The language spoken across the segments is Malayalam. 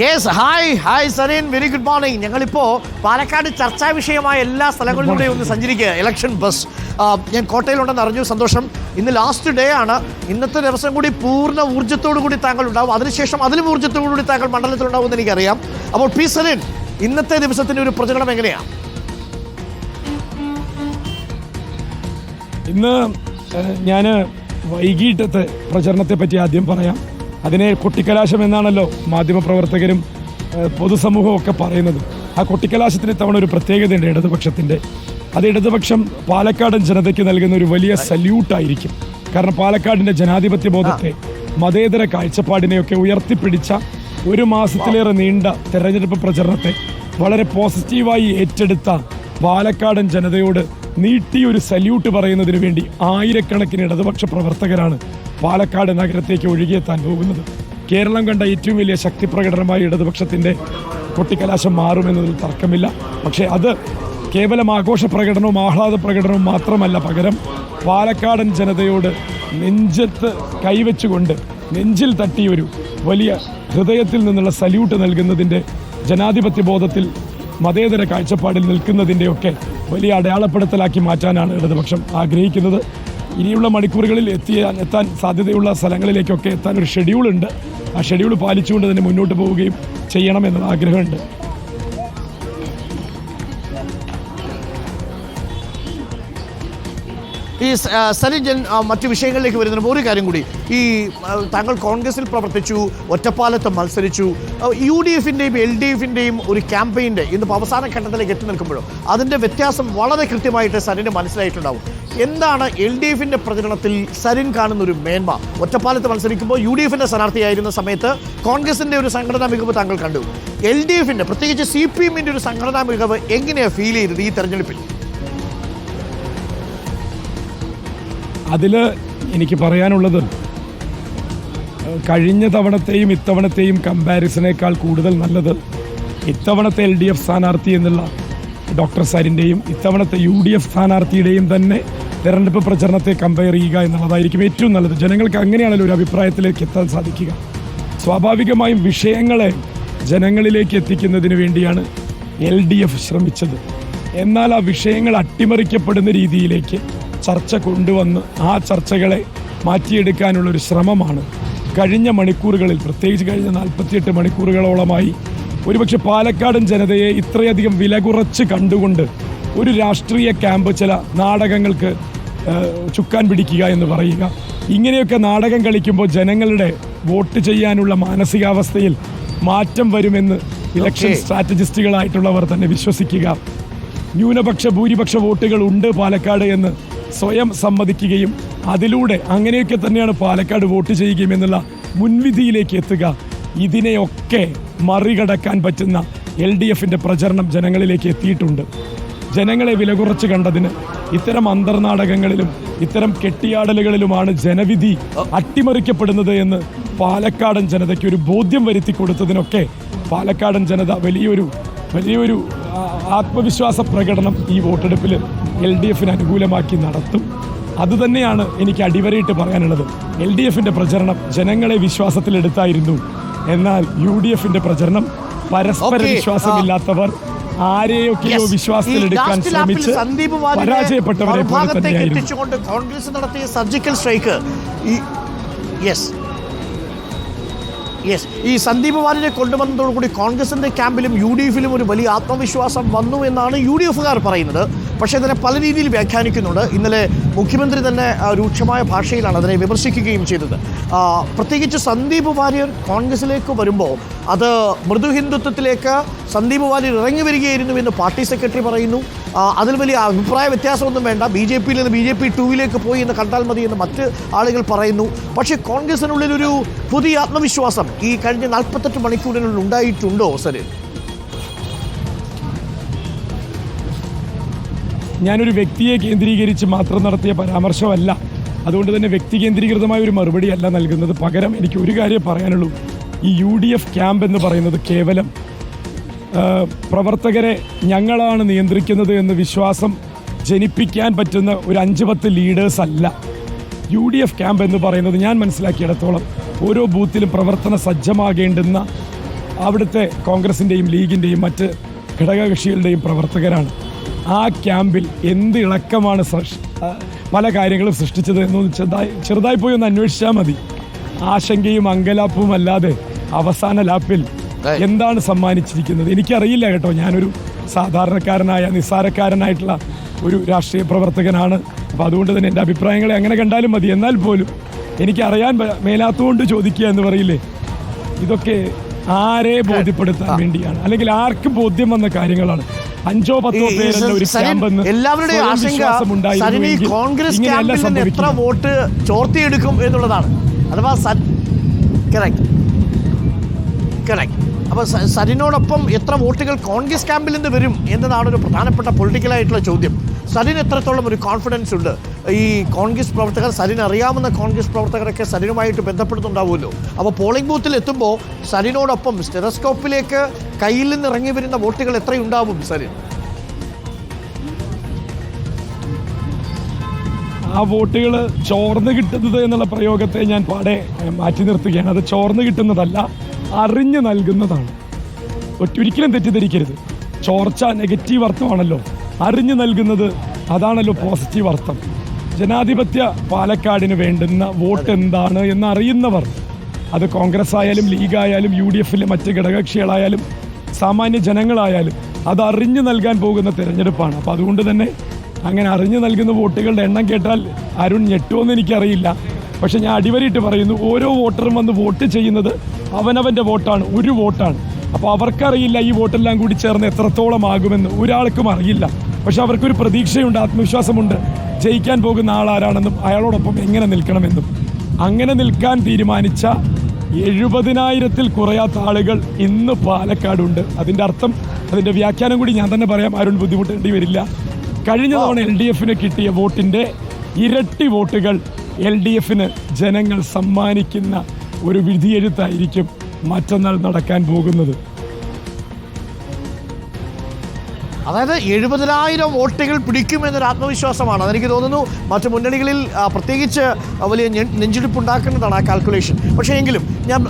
Yes hi hi Sarin very good morning ഞങ്ങളിപ്പോൾ പാലക്കാട് ചർച്ചാ വിഷയമായ എല്ലാ സ്ഥലങ്ങളിലൂടെയും ഒന്ന് സഞ്ചരിക്കുക. ഇലക്ഷൻ ബസ് ഞാൻ കോട്ടയിലുണ്ടെന്ന് അറിഞ്ഞു. സന്തോഷം. ഇന്ന് ലാസ്റ്റ് ഡേ ആണ്. ഇന്നത്തെ ദിവസം കൂടി പൂർണ ഊർജത്തോടു കൂടി താങ്കൾ ഉണ്ടാവും. അതിനുശേഷം അതിലും ഊർജത്തോടു കൂടി താങ്കൾ മണ്ഡലത്തിലുണ്ടാവും എന്ന് എനിക്കറിയാം. അപ്പോൾ പി സരീൻ ഇന്നത്തെ ദിവസത്തിന്റെ ഒരു പ്രചരണം എങ്ങനെയാണ് ഇന്ന് ഞാൻ വൈകിട്ടത്തെ പ്രചരണത്തെ പറ്റി ആദ്യം പറയാം. അതിനെ കൊട്ടിക്കലാശം എന്നാണല്ലോ മാധ്യമപ്രവർത്തകരും ഒക്കെ പറയുന്നത്. ആ കൊട്ടിക്കലാശത്തിന് ഇത്തവണ ഒരു പ്രത്യേകതയുണ്ട് ഇടതുപക്ഷത്തിന്റെ അത് ഇടതുപക്ഷം പാലക്കാടൻ ജനതയ്ക്ക് നൽകുന്ന ഒരു വലിയ സല്യൂട്ടായിരിക്കും. കാരണം പാലക്കാടിന്റെ ജനാധിപത്യ ബോധത്തെ മതേതര കാഴ്ചപ്പാടിനെയൊക്കെ ഉയർത്തിപ്പിടിച്ച ഒരു മാസത്തിലേറെ നീണ്ട തെരഞ്ഞെടുപ്പ് പ്രചരണത്തെ വളരെ പോസിറ്റീവായി ഏറ്റെടുത്ത പാലക്കാടൻ ജനതയോട് നീട്ടിയൊരു സല്യൂട്ട് പറയുന്നതിന് വേണ്ടി ആയിരക്കണക്കിന് ഇടതുപക്ഷ പ്രവർത്തകരാണ് പാലക്കാട് നഗരത്തേക്ക് ഒഴുകിയെത്താൻ പോകുന്നത്. കേരളം കണ്ട ഏറ്റവും വലിയ ശക്തി പ്രകടനമായി ഇടതുപക്ഷത്തിന്റെ കൊട്ടിക്കലാശം മാറുമെന്നതിൽ തർക്കമില്ല. പക്ഷേ അത് കേവലം ആഘോഷ പ്രകടനവും ആഹ്ലാദ പ്രകടനവും മാത്രമല്ല പകരം പാലക്കാടൻ ജനതയോട് നെഞ്ചത്ത് കൈവച്ചുകൊണ്ട് നെഞ്ചിൽ തട്ടിയൊരു വലിയ ഹൃദയത്തിൽ നിന്നുള്ള സല്യൂട്ട് നൽകുന്നതിന്റെ ജനാധിപത്യ ബോധത്തിൽ മതേതര കാഴ്ചപ്പാടിൽ നിൽക്കുന്നതിന്റെയൊക്കെ വലിയ അടയാളപ്പെടുത്തലാക്കി മാറ്റാനാണ് ഇടതുപക്ഷം ആഗ്രഹിക്കുന്നത്. ഇനിയുള്ള മണിക്കൂറുകളിൽ എത്തിയ എത്താൻ സാധ്യതയുള്ള സ്ഥലങ്ങളിലേക്കൊക്കെ എത്താൻ ഒരു ഷെഡ്യൂൾ ഉണ്ട് ആ ഷെഡ്യൂൾ പാലിച്ചുകൊണ്ട് തന്നെ മുന്നോട്ട് പോവുകയും ചെയ്യണമെന്നുള്ള ആഗ്രഹമുണ്ട്. ഈ സലിൻ ആ, ജൻ മറ്റു വിഷയങ്ങളിലേക്ക് വരുന്നതിന് ഒരു കാര്യം കൂടി. ഈ താങ്കൾ കോൺഗ്രസിൽ പ്രവർത്തിച്ചു ഒറ്റപ്പാലത്ത് മത്സരിച്ചു. യു ഡി എഫിന്റെയും എൽ ഡി എഫിന്റെയും ഒരു ക്യാമ്പയിന്റെ ഇന്നിപ്പോൾ അവസാന ഘട്ടത്തിലേക്ക് എത്തി നിൽക്കുമ്പോഴും അതിന്റെ വ്യത്യാസം വളരെ കൃത്യമായിട്ട് സരിന് മനസ്സിലായിട്ടുണ്ടാവും. എന്താണ് എൽ ഡി എഫിന്റെ പ്രചരണത്തിൽ സരിൻ കാണുന്ന ഒരു മേന്മ? ഒറ്റപ്പാലത്ത് മത്സരിക്കുമ്പോൾ യു ഡി എഫിന്റെ സ്ഥാനാർത്ഥിയായിരുന്ന സമയത്ത് കോൺഗ്രസിന്റെ ഒരു സംഘടനാ മികവ് താങ്കൾ കണ്ടു. എൽ ഡി എഫിന്റെ പ്രത്യേകിച്ച് സി പി എമ്മിന്റെ ഒരു സംഘടനാ മികവ് എങ്ങനെയാണ് ഫീൽ ചെയ്തത് ഈ തെരഞ്ഞെടുപ്പിൽ? അതിൽ എനിക്ക് പറയാനുള്ളത് കഴിഞ്ഞ തവണത്തെയും ഇത്തവണത്തെയും കമ്പാരിസനേക്കാൾ കൂടുതൽ നല്ലത് ഇത്തവണത്തെ എൽ ഡി എഫ് സ്ഥാനാർത്ഥി എന്നുള്ള ഡോക്ടർ സാരിന്റെയും ഇത്തവണത്തെ യു ഡി എഫ് സ്ഥാനാർത്ഥിയുടെയും തന്നെ തെരഞ്ഞെടുപ്പ് പ്രചരണത്തെ കമ്പയർ ചെയ്യുക എന്നുള്ളതായിരിക്കും ഏറ്റവും നല്ലത്. ജനങ്ങൾക്ക് അങ്ങനെയാണല്ലോ ഒരു അഭിപ്രായത്തിലേക്ക് എത്താൻ സാധിക്കുക. സ്വാഭാവികമായും വിഷയങ്ങളെ ജനങ്ങളിലേക്ക് എത്തിക്കുന്നതിന് വേണ്ടിയാണ് എൽ ഡി എഫ് ശ്രമിച്ചത്. എന്നാൽ ആ വിഷയങ്ങൾ അട്ടിമറിക്കപ്പെടുന്ന രീതിയിലേക്ക് ചർച്ച കൊണ്ടുവന്ന് ആ ചർച്ചകളെ മാറ്റിയെടുക്കാനുള്ള ഒരു ശ്രമമാണ്. കഴിഞ്ഞ മണിക്കൂറുകളിൽ പ്രത്യേകിച്ച് കഴിഞ്ഞ നാൽപ്പത്തിയെട്ട് മണിക്കൂറുകളോളമായി ഒരുപക്ഷെ പാലക്കാടൻ ജനതയെ ഇത്രയധികം വില കുറച്ച് കണ്ടുകൊണ്ട് ഒരു രാഷ്ട്രീയ ക്യാമ്പ് ചില നാടകങ്ങൾക്ക് ചുക്കാൻ പിടിക്കുക എന്ന് പറയുക. ഇങ്ങനെയൊക്കെ നാടകം കളിക്കുമ്പോൾ ജനങ്ങളുടെ വോട്ട് ചെയ്യാനുള്ള മാനസികാവസ്ഥയിൽ മാറ്റം വരുമെന്ന് ഇലക്ഷൻ. സ്ട്രാറ്റജിസ്റ്റുകളായിട്ടുള്ളവർ തന്നെ വിശ്വസിക്കുക. ന്യൂനപക്ഷ ഭൂരിപക്ഷ വോട്ടുകൾ ഉണ്ട് പാലക്കാട് എന്ന് സ്വയം സമ്മതിക്കുകയും അതിലൂടെ അങ്ങനെയൊക്കെ തന്നെയാണ് പാലക്കാട് വോട്ട് ചെയ്യുകയും എന്നുള്ള മുൻവിധിയിലേക്ക് എത്തുക. ഇതിനെയൊക്കെ മറികടക്കാൻ പറ്റുന്ന എൽ ഡി എഫിന്റെ പ്രചരണം ജനങ്ങളിലേക്ക് എത്തിയിട്ടുണ്ട്. ജനങ്ങളെ വില കുറച്ച് കണ്ടതിന് ഇത്തരം അന്തർനാടകങ്ങളിലും ഇത്തരം കെട്ടിയാടലുകളിലുമാണ് ജനവിധി അട്ടിമറിക്കപ്പെടുന്നത് എന്ന് പാലക്കാടൻ ജനതയ്ക്ക് ഒരു ബോധ്യം വരുത്തി കൊടുത്തതിനൊക്കെ പാലക്കാടൻ ജനത വലിയൊരു വലിയൊരു ആത്മവിശ്വാസ പ്രകടനം ഈ വോട്ടെടുപ്പിൽ എൽ ഡി എഫിന് അനുകൂലമാക്കി നടത്തും. അതുതന്നെയാണ് എനിക്ക് അടിവരയിട്ട് പറയാനുള്ളത്. എൽ ഡി എഫിന്റെ പ്രചരണം ജനങ്ങളെ വിശ്വാസത്തിലെടുത്തായിരുന്നു. എന്നാൽ യു ഡി എഫിന്റെ പ്രചരണം പരസ്പര വിശ്വാസമില്ലാത്തവർ ആരെയൊക്കെയോ. വിശ്വാസത്തിലെടുക്കാൻ ശ്രമിച്ച് പരാജയപ്പെട്ടവരെ പോലെ തന്നെയായിരുന്നു. കോൺഗ്രസ് നടത്തിയ സർജിക്കൽ സ്ട്രൈക്ക് യെസ് യെസ് ഈ സന്ദീപ് വാര്യനെ കൊണ്ടുവന്നതോടുകൂടി കോൺഗ്രസിന്റെ ക്യാമ്പിലും യു ഡി എഫിലും ഒരു വലിയ ആത്മവിശ്വാസം വന്നു എന്നാണ് യു ഡി എഫുകാർ പറയുന്നത്. പക്ഷേ അതിനെ പല രീതിയിൽ വ്യാഖ്യാനിക്കുന്നുണ്ട്. ഇന്നലെ മുഖ്യമന്ത്രി തന്നെ രൂക്ഷമായ ഭാഷയിലാണ് അതിനെ വിമർശിക്കുകയും ചെയ്തത്. പ്രത്യേകിച്ച് സന്ദീപ് വാര്യർ കോൺഗ്രസിലേക്ക് വരുമ്പോൾ അത് മൃദു ഹിന്ദുത്വത്തിലേക്ക് സന്ദീപ് വാര്യർ ഇറങ്ങി വരികയായിരുന്നു എന്ന് പാർട്ടി സെക്രട്ടറി പറയുന്നു. അതിൽ വലിയ അഭിപ്രായ വ്യത്യാസമൊന്നും വേണ്ട. ബി ജെ പിയിൽ നിന്ന് ബി ജെ പി ടൂവിലേക്ക് പോയി എന്ന് കണ്ടാൽ മതി എന്ന് മറ്റ് ആളുകൾ പറയുന്നു. പക്ഷേ കോൺഗ്രസിനുള്ളിൽ ഒരു പുതിയ ആത്മവിശ്വാസം ഈ കഴിഞ്ഞ നാൽപ്പത്തെട്ട് മണിക്കൂറിനുള്ളിൽ ഉണ്ടായിട്ടുണ്ടോ സര് ഞാനൊരു വ്യക്തിയെ കേന്ദ്രീകരിച്ച് മാത്രം നടത്തിയ പരാമർശമല്ല. അതുകൊണ്ട് തന്നെ വ്യക്തി കേന്ദ്രീകൃതമായ ഒരു മറുപടി അല്ല നൽകുന്നത്. പകരം എനിക്ക് ഒരു കാര്യം പറയാനുള്ളൂ. ഈ യു ഡി എഫ് ക്യാമ്പ് എന്ന് പറയുന്നത് കേവലം പ്രവർത്തകരെ ഞങ്ങളാണ് നിയന്ത്രിക്കുന്നത് എന്ന് വിശ്വാസം ജനിപ്പിക്കാൻ പറ്റുന്ന ഒരു അഞ്ച് പത്ത് ലീഡേഴ്സ് അല്ല. യു ഡി എഫ് ക്യാമ്പ് എന്ന് പറയുന്നത് ഞാൻ മനസ്സിലാക്കിയിടത്തോളം ഓരോ ബൂത്തിലും പ്രവർത്തന സജ്ജമാകേണ്ടുന്ന അവിടുത്തെ കോൺഗ്രസിന്റെയും ലീഗിന്റെയും മറ്റ് ഘടകകക്ഷികളുടെയും പ്രവർത്തകരാണ്. ആ ക്യാമ്പിൽ എന്ത് ഇളക്കമാണ് പല കാര്യങ്ങളും സൃഷ്ടിച്ചത് എന്ന് ചെറുതായി ചെറുതായി പോയി ഒന്ന് അന്വേഷിച്ചാൽ മതി. ആശങ്കയും അങ്കലാപ്പും അല്ലാതെ അവസാന ലാപ്പിൽ എന്താണ് സമ്മാനിച്ചിരിക്കുന്നത്? എനിക്കറിയില്ല കേട്ടോ. ഞാനൊരു സാധാരണക്കാരനായ നിസ്സാരക്കാരനായിട്ടുള്ള ഒരു രാഷ്ട്രീയ പ്രവർത്തകനാണ്. അപ്പം അതുകൊണ്ട് തന്നെ എന്റെ അഭിപ്രായങ്ങളെ അങ്ങനെ കണ്ടാലും മതി. എന്നാൽ പോലും എനിക്കറിയാൻ മേലാത്തുകൊണ്ട് ചോദിക്കുക എന്ന് പറയില്ലേ? ഇതൊക്കെ ആരെ ബോധ്യപ്പെടുത്താൻ വേണ്ടിയാണ്. അല്ലെങ്കിൽ ആർക്കും ബോധ്യം വന്ന കാര്യങ്ങളാണ്. അഞ്ചോ പത്തോ പേരല്ല ഒരു ക്യാമ്പെന്ന് എല്ലാവരുടെയും ആശങ്ക ഉണ്ടായിരുന്നുവെങ്കിൽ കോൺഗ്രസ് ക്യാമ്പിൽ നിന്ന് എത്ര. വോട്ട് ചോർത്തിയെടുക്കും എന്നുള്ളതാണ്. അഥവാ കറക്റ്റ് കറക്റ്റ് അപ്പോൾ സരിനോടൊപ്പം എത്ര വോട്ടുകൾ കോൺഗ്രസ് ക്യാമ്പിൽ നിന്ന് വരും എന്നതാണ് ഒരു പ്രധാനപ്പെട്ട പൊളിറ്റിക്കലായിട്ടുള്ള ചോദ്യം. സരിന് എത്രത്തോളം ഒരു കോൺഫിഡൻസ് ഉണ്ട്? ഈ കോൺഗ്രസ് പ്രവർത്തകർ സരിന് അറിയാവുന്ന കോൺഗ്രസ് പ്രവർത്തകരൊക്കെ സരിനുമായിട്ട് ബന്ധപ്പെടുന്നുണ്ടാവുമല്ലോ. അപ്പോൾ പോളിംഗ് ബൂത്തിൽ എത്തുമ്പോൾ സരിനോടൊപ്പം സ്റ്റെറസ്കോപ്പിലേക്ക് കയ്യിൽ നിന്ന് ഇറങ്ങി വരുന്ന വോട്ടുകൾ എത്രയുണ്ടാവും സരിൻ? ആ വോട്ടുകൾ ചോർന്ന് കിട്ടുന്നത് എന്നുള്ള പ്രയോഗത്തെ ഞാൻ പാടെ മാറ്റി നിർത്തുകയാണ്. അത് ചോർന്ന് കിട്ടുന്നതല്ല. അറിഞ്ഞു നൽകുന്നതാണ്. ഒറ്റൊരിക്കലും തെറ്റിദ്ധരിക്കരുത്. ചോർച്ച നെഗറ്റീവ് അർത്ഥമാണല്ലോ. അറിഞ്ഞു നൽകുന്നത് അതാണല്ലോ പോസിറ്റീവ് അർത്ഥം. ജനാധിപത്യ പാലക്കാടിന് വേണ്ടുന്ന വോട്ട് എന്താണ് എന്ന് അറിയുന്നവർ അത് കോൺഗ്രസ് ആയാലും ലീഗായാലും യു ഡി എഫിലെ മറ്റ് ഘടകകക്ഷികളായാലും സാമാന്യ ജനങ്ങളായാലും അത് അറിഞ്ഞു നൽകാൻ പോകുന്ന തിരഞ്ഞെടുപ്പാണ്. അപ്പോൾ അതുകൊണ്ട് തന്നെ അങ്ങനെ അറിഞ്ഞു നൽകുന്ന വോട്ടുകളുടെ എണ്ണം കേട്ടാൽ അരുൺ ഞെട്ടുമെന്ന് എനിക്കറിയില്ല. പക്ഷെ ഞാൻ അടിവരിയിട്ട് പറയുന്നു ഓരോ വോട്ടറും വന്ന് വോട്ട് ചെയ്യുന്നത് അവനവന്റെ വോട്ടാണ് ഒരു വോട്ടാണ്. അപ്പോൾ അവർക്കറിയില്ല ഈ വോട്ടെല്ലാം കൂടി ചേർന്ന് എത്രത്തോളം ആകുമെന്ന്. ഒരാൾക്കും അറിയില്ല. പക്ഷെ അവർക്കൊരു പ്രതീക്ഷയുണ്ട് ആത്മവിശ്വാസമുണ്ട്. ജയിക്കാൻ പോകുന്ന ആളാരാണെന്നും അയാളോടൊപ്പം എങ്ങനെ നിൽക്കണമെന്നും. അങ്ങനെ നിൽക്കാൻ തീരുമാനിച്ച എഴുപതിനായിരത്തിൽ കുറയാത്ത ആളുകൾ ഇന്ന് പാലക്കാടുണ്ട്. അതിന്റെ അർത്ഥം അതിന്റെ വ്യാഖ്യാനം കൂടി ഞാൻ തന്നെ പറയാം ആരും ബുദ്ധിമുട്ടേണ്ടി വരില്ല. കഴിഞ്ഞ തവണ എൽ ഡി എഫിന് കിട്ടിയ വോട്ടിന്റെ ഇരട്ടി വോട്ടുകൾ എൽ ഡി എഫിന് ജനങ്ങൾ സമ്മാനിക്കുന്ന ഒരു വിധിയെഴുത്തായിരിക്കും മറ്റന്നാൾ നടക്കാൻ പോകുന്നത്. അതായത് എഴുപതിനായിരം വോട്ടുകൾ പിടിക്കുമെന്നൊരു ആത്മവിശ്വാസമാണ്. അതെനിക്ക് തോന്നുന്നു മറ്റ് മുന്നണികളിൽ പ്രത്യേകിച്ച് വലിയ നെഞ്ചിടിപ്പ് ഉണ്ടാക്കുന്നതാണ് ആ കാൽക്കുലേഷൻ പക്ഷേ എങ്കിലും ഞാൻ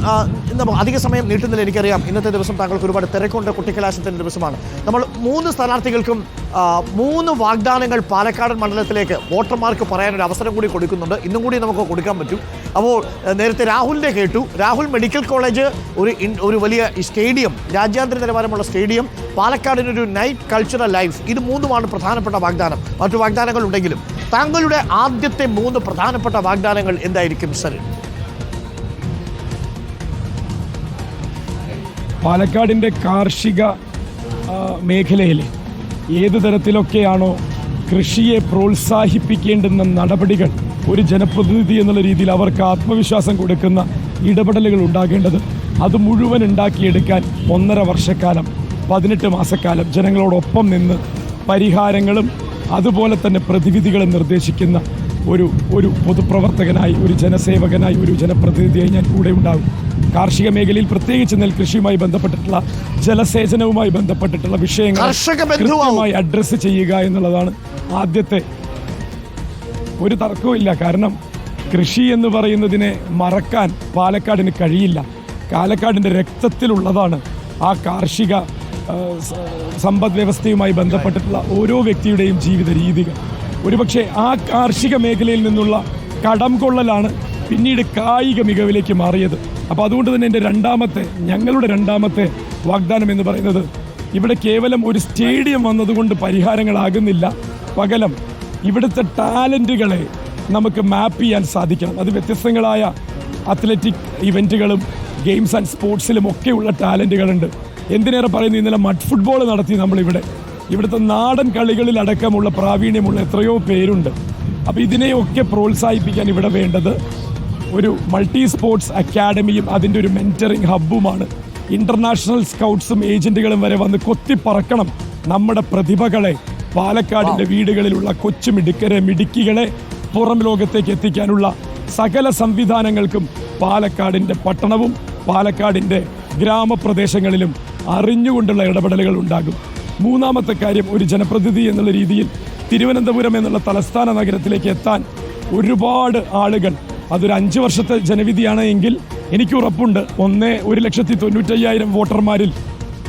എന്താ അധിക സമയം നീട്ടുന്നില്ല എനിക്കറിയാം ഇന്നത്തെ ദിവസം താങ്കൾക്ക് ഒരുപാട് തിരക്കുണ്ട് കുട്ടിക്കലാശത്തിന്റെ ദിവസമാണ്. നമ്മൾ മൂന്ന് സ്ഥാനാർത്ഥികൾക്കും മൂന്ന് വാഗ്ദാനങ്ങൾ പാലക്കാടൻ മണ്ഡലത്തിലേക്ക് വോട്ടർമാർക്ക് പറയാനൊരു അവസരം കൂടി കൊടുക്കുന്നുണ്ട്. ഇന്നും കൂടി നമുക്ക് കൊടുക്കാൻ പറ്റും. അപ്പോൾ നേരത്തെ രാഹുലിന്റെ കേട്ടു. രാഹുൽ മെഡിക്കൽ കോളേജ് ഒരു ഒരു വലിയ സ്റ്റേഡിയം രാജ്യാന്തര നിലവാരമുള്ള സ്റ്റേഡിയം പാലക്കാടിനൊരു നൈറ്റ് കൾച്ചറൽ ലൈഫ്. ഇത് മൂന്നുമാണ് പ്രധാനപ്പെട്ട വാഗ്ദാനം. മറ്റു വാഗ്ദാനങ്ങൾ ഉണ്ടെങ്കിലും താങ്കളുടെ ആദ്യത്തെ മൂന്ന് പ്രധാനപ്പെട്ട വാഗ്ദാനങ്ങൾ എന്തായിരിക്കും സർ? പാലക്കാടിന്റെ കാർഷിക മേഖലയിൽ ഏത് തരത്തിലൊക്കെയാണോ കൃഷിയെ പ്രോത്സാഹിപ്പിക്കേണ്ടുന്ന നടപടികൾ ഒരു ജനപ്രതിനിധി എന്നുള്ള രീതിയിൽ അവർക്ക് ആത്മവിശ്വാസം കൊടുക്കുന്ന ഇടപെടലുകൾ ഉണ്ടാകേണ്ടത് അത് മുഴുവൻ ഉണ്ടാക്കിയെടുക്കാൻ ഒന്നര വർഷക്കാലം പതിനെട്ട് മാസക്കാലം ജനങ്ങളോടൊപ്പം നിന്ന് പരിഹാരങ്ങളും അതുപോലെ തന്നെ പ്രതിവിധികളും നിർദ്ദേശിക്കുന്ന ഒരു ഒരു പൊതുപ്രവർത്തകനായി ഒരു ജനസേവകനായി ഒരു ജനപ്രതിനിധിയായി ഞാൻ കൂടെ ഉണ്ടാകും. കാർഷിക മേഖലയിൽ പ്രത്യേകിച്ച് നെൽകൃഷിയുമായി ബന്ധപ്പെട്ടിട്ടുള്ള ജലസേചനവുമായി ബന്ധപ്പെട്ടിട്ടുള്ള വിഷയങ്ങൾ കൃത്യമായി അഡ്രസ്സ് ചെയ്യുക എന്നുള്ളതാണ് ആദ്യത്തെ ഒരു തർക്കവുമില്ല കാരണം കൃഷി എന്ന് പറയുന്നതിനെ മറക്കാൻ പാലക്കാടിന് കഴിയില്ല. പാലക്കാടിന്റെ രക്തത്തിലുള്ളതാണ് ആ കാർഷിക സമ്പദ് വ്യവസ്ഥയുമായി ബന്ധപ്പെട്ടിട്ടുള്ള ഓരോ വ്യക്തിയുടെയും ജീവിത രീതികൾ. ഒരുപക്ഷെ ആ കാർഷിക മേഖലയിൽ നിന്നുള്ള കടം കൊള്ളലാണ് പിന്നീട് കായിക മികവിലേക്ക് മാറിയത്. അപ്പോൾ അതുകൊണ്ട് തന്നെ എന്റെ രണ്ടാമത്തെ ഞങ്ങളുടെ രണ്ടാമത്തെ വാഗ്ദാനം എന്ന് പറയുന്നത് ഇവിടെ കേവലം ഒരു സ്റ്റേഡിയം വന്നതുകൊണ്ട് പരിഹാരങ്ങളാകുന്നില്ല. പകലം ഇവിടുത്തെ ടാലന്റുകളെ നമുക്ക് മാപ്പ് ചെയ്യാൻ സാധിക്കണം. അത് വ്യത്യസ്തങ്ങളായ അത്ലറ്റിക് ഇവന്റുകളും ഗെയിംസ് ആൻഡ് സ്പോർട്സിലും ഒക്കെയുള്ള ടാലന്റുകളുണ്ട് എന്തിനേറെ പറയുന്നു ഇന്നലെ മഡ് ഫുട്ബോൾ നടത്തി നമ്മളിവിടെ. ഇവിടുത്തെ നാടൻ കളികളിൽ അടക്കമുള്ള പ്രാവീണ്യമുള്ള എത്രയോ പേരുണ്ട്. അപ്പോൾ ഇതിനെയൊക്കെ പ്രോത്സാഹിപ്പിക്കാൻ ഇവിടെ വേണ്ടത് ഒരു മൾട്ടി സ്പോർട്സ് അക്കാഡമിയും അതിന്റെ ഒരു മെന്ററിങ് ഹബ്ബുമാണ് ഇന്റർനാഷണൽ സ്കൗട്ട്സും ഏജന്റുകളും വരെ വന്ന് കൊത്തിപ്പറക്കണം നമ്മുടെ പ്രതിഭകളെ പാലക്കാടിന്റെ വീടുകളിലുള്ള കൊച്ചു മിടുക്കരെ മിടുക്കികളെ പുറം ലോകത്തേക്ക് എത്തിക്കാനുള്ള സകല സംവിധാനങ്ങൾക്കും പാലക്കാടിന്റെ പട്ടണവും പാലക്കാടിന്റെ ഗ്രാമപ്രദേശങ്ങളിലും അറിഞ്ഞുകൊണ്ടുള്ള ഇടപെടലുകൾ ഉണ്ടാകും. മൂന്നാമത്തെ കാര്യം ഒരു ജനപ്രതിനിധി എന്നുള്ള രീതിയിൽ തിരുവനന്തപുരം എന്നുള്ള തലസ്ഥാന നഗരത്തിലേക്ക് എത്താൻ ഒരുപാട് ആളുകൾ അതൊരു അഞ്ച് വർഷത്തെ ജനവിധിയാണ് എങ്കിൽ എനിക്ക് ഉറപ്പുണ്ട്. ഒന്ന് ഒരു ലക്ഷത്തി തൊണ്ണൂറ്റയ്യായിരം വോട്ടർമാരിൽ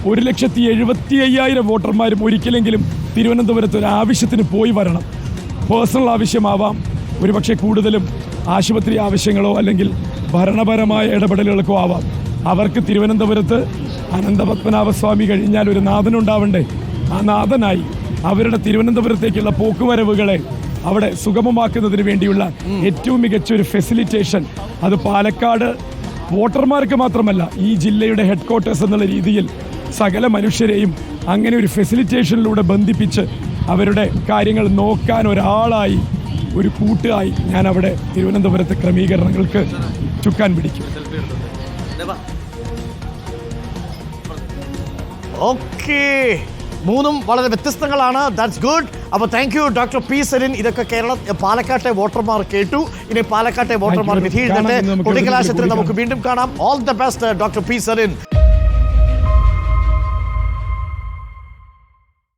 ഒരു ലക്ഷത്തി എഴുപത്തി അയ്യായിരം വോട്ടർമാരും ഒരിക്കലെങ്കിലും തിരുവനന്തപുരത്ത് ഒരു ആവശ്യത്തിന് പോയി വരണം. പേഴ്സണൽ ആവശ്യമാവാം. ഒരുപക്ഷെ കൂടുതലും ആശുപത്രി ആവശ്യങ്ങളോ അല്ലെങ്കിൽ ഭരണപരമായ ഇടപെടലുകൾക്കോ ആവാം. അവർക്ക് തിരുവനന്തപുരത്ത് അനന്തപത്മനാഭസ്വാമി കഴിഞ്ഞാൽ ഒരു നാഥനുണ്ടാവണ്ടേ? ആ നാഥനായി. അവരുടെ തിരുവനന്തപുരത്തേക്കുള്ള പോക്കുവരവുകളെ അവിടെ സുഗമമാക്കുന്നതിന് വേണ്ടിയുള്ള ഏറ്റവും മികച്ച ഒരു ഫെസിലിറ്റേഷൻ അത് പാലക്കാട് വോട്ടർമാർക്ക് മാത്രമല്ല ഈ ജില്ലയുടെ ഹെഡ് ക്വാർട്ടേഴ്സ് എന്നുള്ള രീതിയിൽ സകല മനുഷ്യരെയും അങ്ങനെ ഒരു ഫെസിലിറ്റേഷനിലൂടെ ബന്ധിപ്പിച്ച് അവരുടെ കാര്യങ്ങൾ നോക്കാൻ ഒരാളായി ഒരു കൂട്ടായി ഞാൻ അവിടെ തിരുവനന്തപുരത്തെ ക്രമീകരണങ്ങൾക്ക് ചുക്കാൻ പിടിക്കും. ഓക്കെ. മൂന്നും വളരെ വ്യത്യസ്തങ്ങളാണ്. ദാറ്റ്സ് ഗുഡ് അപ്പോൾ thank you doctor P Sarin ഇതൊക്കെ കേരള പാലക്കാട്ടെ വോട്ടർമാർ കേട്ടു. ഇനി പാലക്കാട്ടെ വോട്ടർമാർ. വിധി എഴുതട്ടെ വീണ്ടും നമുക്ക് വീണ്ടും കാണാം. All the best doctor P Sarin